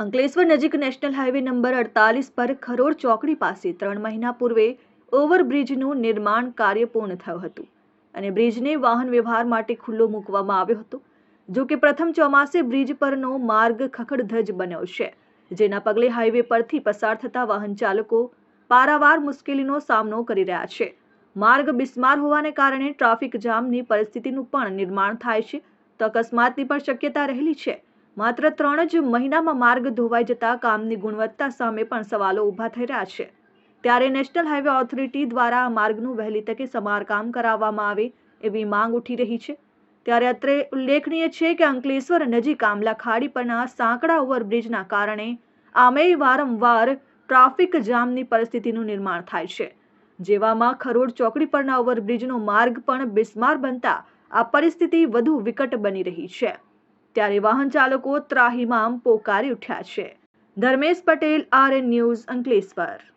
અંકલેશ્વર નજીક national highway number અડતાલીસ પર ખરોડ ચોકડી પાસે ત્રણ મહિના પૂર્વે ઓવરબ્રિજનું નિર્માણ કાર્ય પૂર્ણ થયું હતું અને બ્રિજને વાહન વ્યવહાર માટે ખુલ્લો મૂકવામાં આવ્યો હતો, જો કે પ્રથમ ચોમાસે બ્રિજ પરનો માર્ગ ખખડધજ બન્યો છે, જેના પગલે હાઈવે પરથી પસાર થતા વાહન ચાલકો પારાવાર મુશ્કેલીનો સામનો કરી રહ્યા છે. માર્ગ બિસ્માર હોવાને કારણે ટ્રાફિક જામની પરિસ્થિતિનું પણ નિર્માણ થાય છે, તો અકસ્માતની પણ શક્યતા રહેલી છે. માત્ર ત્રણ જ મહિનામાં માર્ગ ધોવાઈ જતા કામની ગુણવત્તા સામે પણ સવાલો ઊભા થઈ રહ્યા છે. ત્યારે નેશનલ હાઈવે ઓથોરિટી દ્વારા આ માર્ગનું વહેલી તકે સમારકામ કરાવવામાં આવે એવી માંગ ઉઠી રહી છે. ત્યારે અત્રે ઉલ્લેખનીય છે કે અંકલેશ્વર નજીક આમલા ખાડી પરના સાંકડા ઓવરબ્રિજના કારણે આમેય વારંવાર ટ્રાફિક જામની પરિસ્થિતિનું નિર્માણ થાય છે. જેવામાં ખરોડ ચોકડી પરના ઓવરબ્રિજનો માર્ગ પણ બિસ્માર બનતા આ પરિસ્થિતિ વધુ વિકટ બની રહી છે. ત્યારે વાહન ચાલકો ત્રાહિમામ પોકારી ઉઠ્યા છે. Dharmesh Patel R N news Ankleshwar.